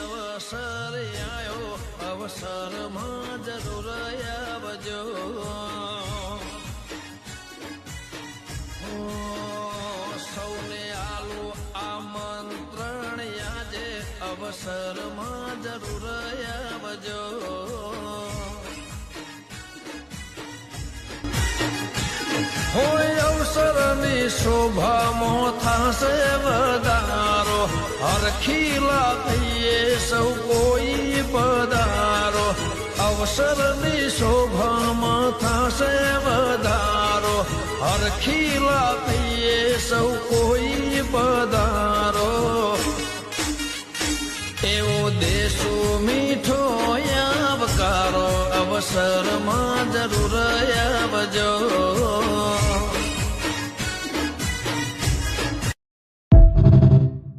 અવસર આવ્યો અવસરમાં જરૂર આવજો. સૌને આલો આમંત્રણ આજે, અવસરમાં જરૂર આવજો. હોય અવસરની શોભામાં થશે વધારો હરખીલા થઈએ સૌ કોઈ પધારો અવસરની શોભામાં થશે વધારો હરખીલા થઈએ સૌ કોઈ પધારો એવો દેશો મીઠો આવકારો અવસરમાં જરૂર આવજો